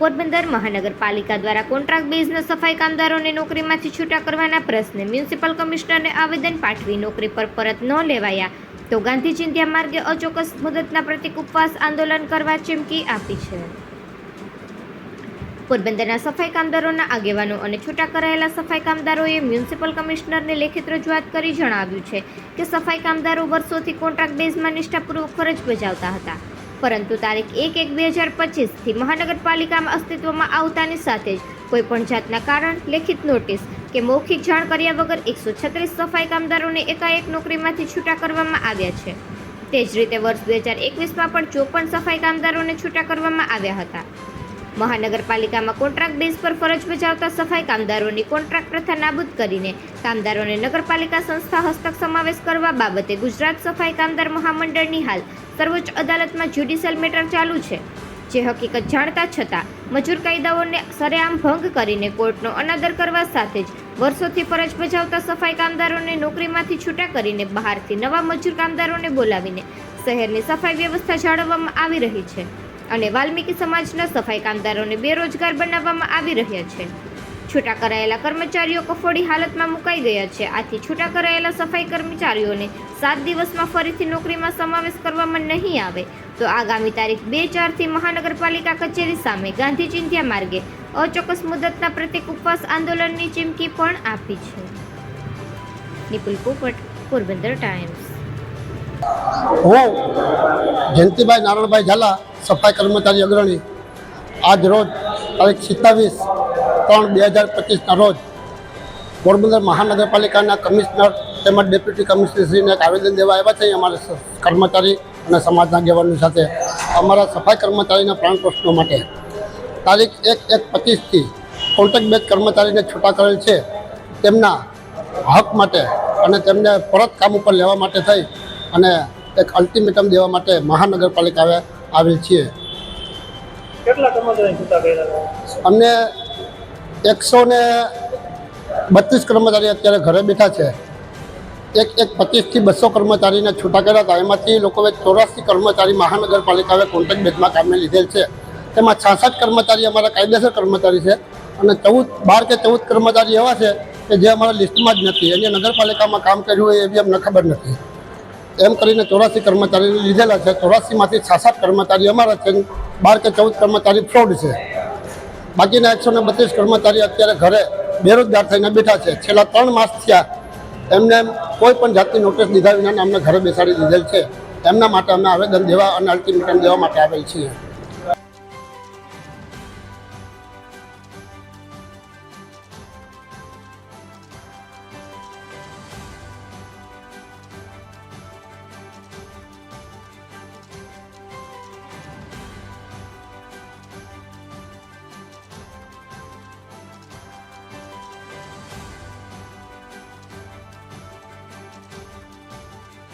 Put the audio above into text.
પોરબંદર મહાનગરપાલિકા દ્વારા કોન્ટ્રાક્ટ બેઝના સફાઈ કામદારોને નોકરીમાંથી છૂટા કરવાના પ્રશ્ને મ્યુનિસિપલ કમિશનરને આવેદન પાઠવી નોકરી પર પરત ન લેવાયા. તો ગાંધી ચિંધ્યા માર્ગે અચોક્કસ મુદતના પ્રતિક ઉપવાસ આંદોલન કરવા ચીમકી આપી છે. પોરબંદરના સફાઈ કામદારોના આગેવાનો અને છૂટા કરાયેલા સફાઈ કામદારોએ મ્યુનિસિપલ કમિશનરને લેખિત રજૂઆત કરી જણાવ્યું છે કે સફાઈ કામદારો વર્ષોથી કોન્ટ્રાક્ટ બેઝમાં નિષ્ઠાપૂર્વક ફરજ બજાવતા હતા. પરંતુ તારીખ એક એક બે હજાર પચીસથી મહાનગરપાલિકામાં અસ્તિત્વમાં આવતાની સાથે જ કોઈપણ જાતના કારણ, લેખિત નોટિસ કે મૌખિક જાણ કર્યા વગર એકસો છત્રીસ સફાઈ કામદારોને એકાએક નોકરીમાંથી છૂટા કરવામાં આવ્યા છે. તે જ રીતે વર્ષ બે હજાર એકવીસમાં પણ ચોપન સફાઈ કામદારોને છૂટા કરવામાં આવ્યા હતા. મહાનગરપાલિકામાં કોન્ટ્રાક્ટ બેઝ પર ફરજ બજાવતા સફાઈ કામદારોની કોન્ટ્રાક્ટ પ્રથા નાબૂદ કરીને કામદારોને નગરપાલિકા સંસ્થા હસ્તક સમાવેશ કરવા બાબતે ગુજરાત સફાઈ કામદાર મહામંડળની હાલ સર્વોચ્ચ અદાલતમાં જ્યુડિશિયલ મેટર ચાલુ છે. જે હકીકત જાણતા છતાં મજૂર કાયદાઓને સરેઆમ ભંગ કરીને કોર્ટનો અનાદર કરવા સાથે જ વર્ષોથી ફરજ બજાવતા સફાઈ કામદારોને નોકરીમાંથી છૂટા કરીને બહારથી નવા મજૂર કામદારોને બોલાવીને શહેરની સફાઈ વ્યવસ્થા જાળવવામાં આવી રહી છે. અને વાલ્મીકી સમાજના સફાઈ કામદારોને બેરોજગાર બનાવવામાં આવી રહ્યા છે. છૂટા કરાયેલા કર્મચારીઓ કફોડી હાલતમાં મુકાઈ ગયા છે. આથી છૂટા કરાયેલા સફાઈ કર્મચારીઓને સાત દિવસમાં ફરીથી નોકરીમાં સમાવેશ કરવામાં નહીં આવે. તો આગામી તારીખ બે ચારથી મહાનગરપાલિકા કચેરી સામે ગાંધી ચિંધ્યા માર્ગે અચોક્કસ મુદતના પ્રતિક ઉપવાસ આંદોલનની ચીમકી પણ આપી છે. નિપુલ પોપટ, પોરબંદર ટાઈમ્સ. હું જયંતિભાઈ નારણભાઈ ઝાલા, સફાઈ કર્મચારી અગ્રણી. આજ રોજ તારીખ સિત્તાવીસ ત્રણ બે હજાર પચીસના રોજ પોરબંદર મહાનગરપાલિકાના કમિશનર તેમજ ડેપ્યુટી કમિશનરશ્રીને એક આવેદન દેવા આવ્યા છે. અમારા કર્મચારી અને સમાજના આગેવાનની સાથે અમારા સફાઈ કર્મચારીના પ્રાણ પ્રશ્નો માટે. તારીખ એક એક પચીસથી કોન્ટ્રાક્ટ બેચ કર્મચારીને છૂટા કરેલ છે. તેમના હક માટે અને તેમને પરત કામ ઉપર લેવા માટે થઈ અને એક અલ્ટિમેટમ દેવા માટે મહાનગરપાલિકાએ આવેલ છીએ. અમને એકસો ને બત્રીસ કર્મચારી અત્યારે ઘરે બેઠા છે. એક એક પચીસથી બસો કર્મચારીને છૂટા કર્યા હતા. એમાંથી લોકોએ ચોરાસી કર્મચારી મહાનગરપાલિકાએ કોન્ટ્રાક્ટ બેઝમાં કામે લીધેલ છે. તેમાં છાસઠ કર્મચારી અમારા કાયદેસર કર્મચારી છે અને ચૌદ બાર કે ચૌદ કર્મચારી એવા છે કે જે અમારા લિસ્ટમાં જ નથી. એને નગરપાલિકામાં કામ કર્યું હોય એવી અમને ખબર નથી. એમ કરીને ચોરાસી કર્મચારી લીધેલા છે. ચોરાસીમાંથી છાસઠ કર્મચારી અમારા છે બાર કે ચૌદ કર્મચારી ફ્રોડ છે. બાકીના એકસો ને બત્રીસ કર્મચારી અત્યારે ઘરે બેરોજગાર થઈને બેઠા છે. છેલ્લા ત્રણ માસ થયા એમને કોઈ પણ જાતની નોટિસ દીધા વિના અમને ઘરે બેસાડી દીધેલ છે. એમના માટે અમે આવેદન દેવા અને અલ્ટિમેટમ દેવા માટે આવેલ છીએ.